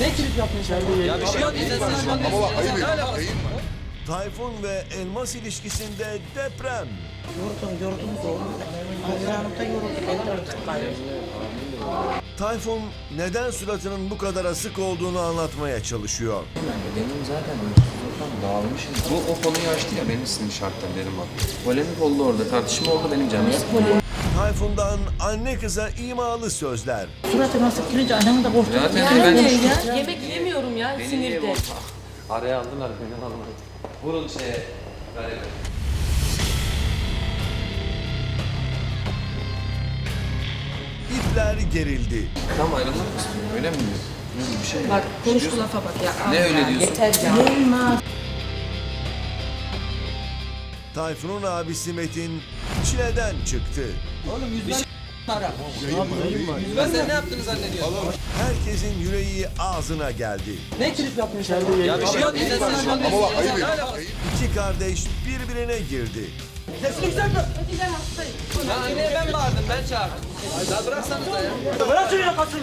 Ne trip yaptın sen? Ya bir şey yok. An. Ne alakası var? Tayfun ve Elmas ilişkisinde deprem. Yordum yorulduk elde artık gayrı. Tayfun neden suratının bu kadar asık olduğunu anlatmaya çalışıyor. Benim zaten dağılmışım. Bu o konuyu açtı ya benim sinir şartlarım dedim bak. Polemik oldu orada, tartışma oldu benim canım. Tayfun'dan anne kıza imalı sözler. Suratı nasıl girince anamı da korktum. Zaten Yani ben ya, yemek yemiyorum ya Beni sinirde. Araya aldılar beni almadı. Vurun şeye. Böyle. İpler gerildi. Tam ayrılmak mı istiyorum öyle mi diyor? Öyle bir şey Bak yok. konuştu Diyorsun. lafa bak ya. Ne öyle diyorsun? Yeter ya. Elmas. Tayfun'un abisi Metin çileden çıktı. Ben sen ne yaptığını zannediyorsun? Herkesin yüreği ağzına geldi. Ne trip yaptın sen? Ya bir şey yok. An. Ne alakası var? İki kardeş birbirine girdi. Ya anneye ben bağırdım. Ben çağırdım. Ya bıraksanıza ya. Bırak şunu yakasını.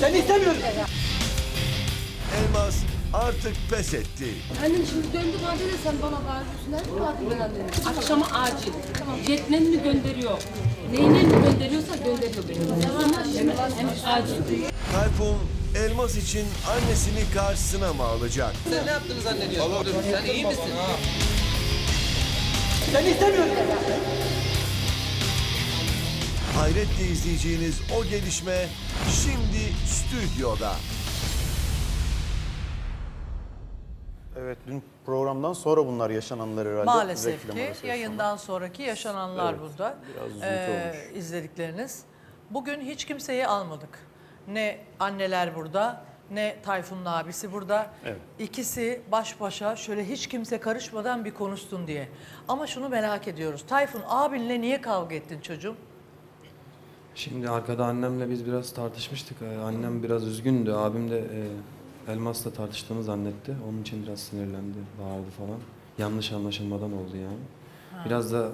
Seni istemiyorum. Elmas artık pes etti. Annem şimdi döndü bana dedi sen bana bağırıyorsun. Nerede bağırdın ben annemi? Akşama acil. Jetlen mi gönderiyor? Neyle mi gönderiyorsa gönderiyor beni. Hemen, hemen acil. Tayfun Elmas için annesini karşısına mı alacak? Sen ne yaptığını zannediyorsun? Sen iyi misin? Seni istemiyorum. Hayretle izleyeceğiniz o gelişme şimdi stüdyoda. Evet dün programdan sonra bunlar yaşananlar herhalde. Maalesef reklam ki yayından sonraki yaşananlar Evet, burada. biraz Ee, olmuş. izledikleriniz. Bugün hiç kimseyi almadık. Ne anneler burada, ne Tayfun'un abisi burada. Evet. İkisi baş başa şöyle hiç kimse karışmadan bir konuşsun diye. Ama şunu merak ediyoruz. Tayfun abinle niye kavga ettin çocuğum? Şimdi arkada annemle biz biraz tartışmıştık. Ee, Annem biraz üzgündü. Abim de e, Elmas'la tartıştığını zannetti. Onun için biraz sinirlendi, bağırdı falan. Yanlış anlaşılmadan oldu yani. Biraz da